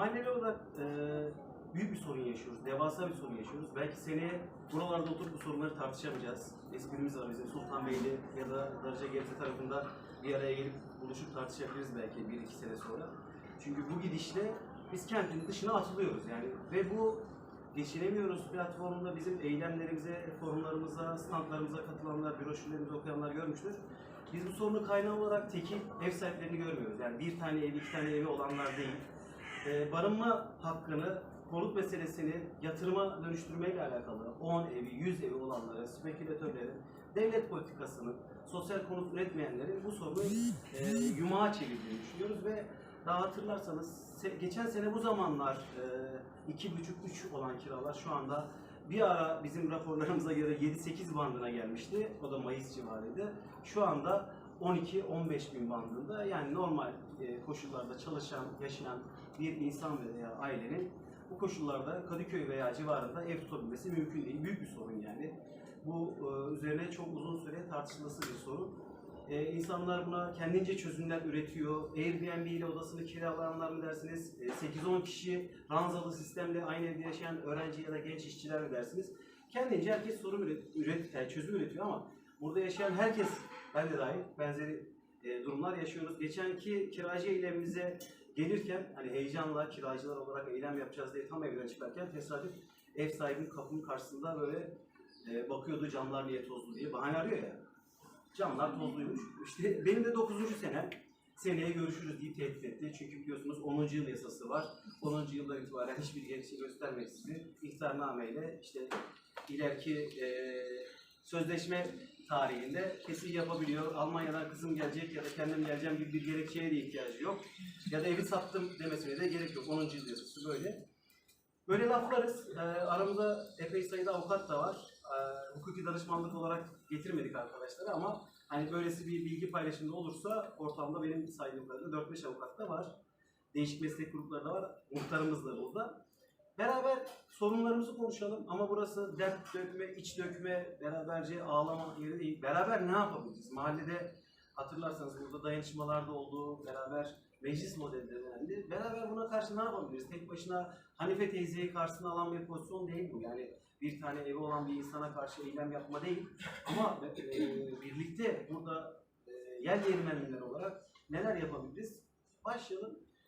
Mahalleli olarak e, büyük bir sorun yaşıyoruz. Devasa bir sorun yaşıyoruz. Belki seneye buralarda oturup bu sorunları tartışamayacağız. Esprimiz var bizim Sultanbeyli ya da Darıca Gebze tarafında bir araya gelip buluşup tartışabiliriz belki bir iki sene sonra. Çünkü bu gidişle biz kentin dışına atılıyoruz yani ve bu geçinemiyoruz platformunda bizim eylemlerimize, forumlarımıza, standlarımıza katılanlar, broşürlerimizi okuyanlar görmüştür. Biz bu sorunun kaynağı olarak tekil ev sahiplerini görmüyoruz. Yani bir tane evi, iki tane evi olanlar değil. Ee, barınma hakkını, konut meselesini yatırıma dönüştürmeyle alakalı 10 evi, 100 evi olanların, spekülatörlerin, devlet politikasının, sosyal konut üretmeyenlerin bu sorunu e, yumağa çevirdiğini düşünüyoruz ve daha hatırlarsanız se- geçen sene bu zamanlar e, 2,5-3 olan kiralar şu anda bir ara bizim raporlarımıza göre 7-8 bandına gelmişti. O da Mayıs civarıydı. Şu anda 12-15 bin bandında yani normal e, koşullarda çalışan, yaşayan bir insan veya ailenin bu koşullarda Kadıköy veya civarında ev tutabilmesi mümkün değil. Büyük bir sorun yani. Bu e, üzerine çok uzun süre tartışılması bir sorun. E, insanlar buna kendince çözümler üretiyor. Airbnb ile odasını kiralayanlar mı dersiniz? E, 8-10 kişi ranzalı sistemle aynı evde yaşayan öğrenci ya da genç işçiler mi dersiniz? Kendince herkes sorun üret, üret yani çözüm üretiyor ama burada yaşayan herkes, ben de dahil benzeri e, durumlar yaşıyoruz. Geçenki kiracı eylemimize gelirken hani heyecanla kiracılar olarak eylem yapacağız diye tam evden çıkarken tesadüf ev sahibinin kapının karşısında böyle e, bakıyordu camlar niye tozlu diye bahane arıyor ya. Camlar tozluymuş. İşte benim de 9. sene seneye görüşürüz diye tehdit etti. Çünkü biliyorsunuz 10. yıl yasası var. 10. yıldan itibaren hiçbir gerekçe göstermeksizin ihtarnameyle işte ileriki e, sözleşme tarihinde kesin yapabiliyor. Almanya'dan kızım gelecek ya da kendim geleceğim gibi bir gerekçeye de ihtiyacı yok. Ya da evi sattım demesine de gerek yok. 10. yıl yasası böyle. Böyle laflarız. Ee, aramızda epey sayıda avukat da var. Ee, hukuki danışmanlık olarak getirmedik arkadaşları ama hani böylesi bir bilgi paylaşımı olursa ortamda benim saydığım kadarıyla 4-5 avukat da var. Değişik meslek grupları da var. Muhtarımız da burada. Beraber sorunlarımızı konuşalım ama burası dert dökme, iç dökme, beraberce ağlama yeri değil. Beraber ne yapabiliriz? Mahallede hatırlarsanız burada dayanışmalar da oldu, beraber meclis modeli de denendi. Beraber buna karşı ne yapabiliriz? Tek başına Hanife teyzeyi karşısına alan bir pozisyon değil bu. Yani bir tane evi olan bir insana karşı eylem yapma değil. Ama e, birlikte burada e, yer değirmenliler olarak neler yapabiliriz? Başlayalım.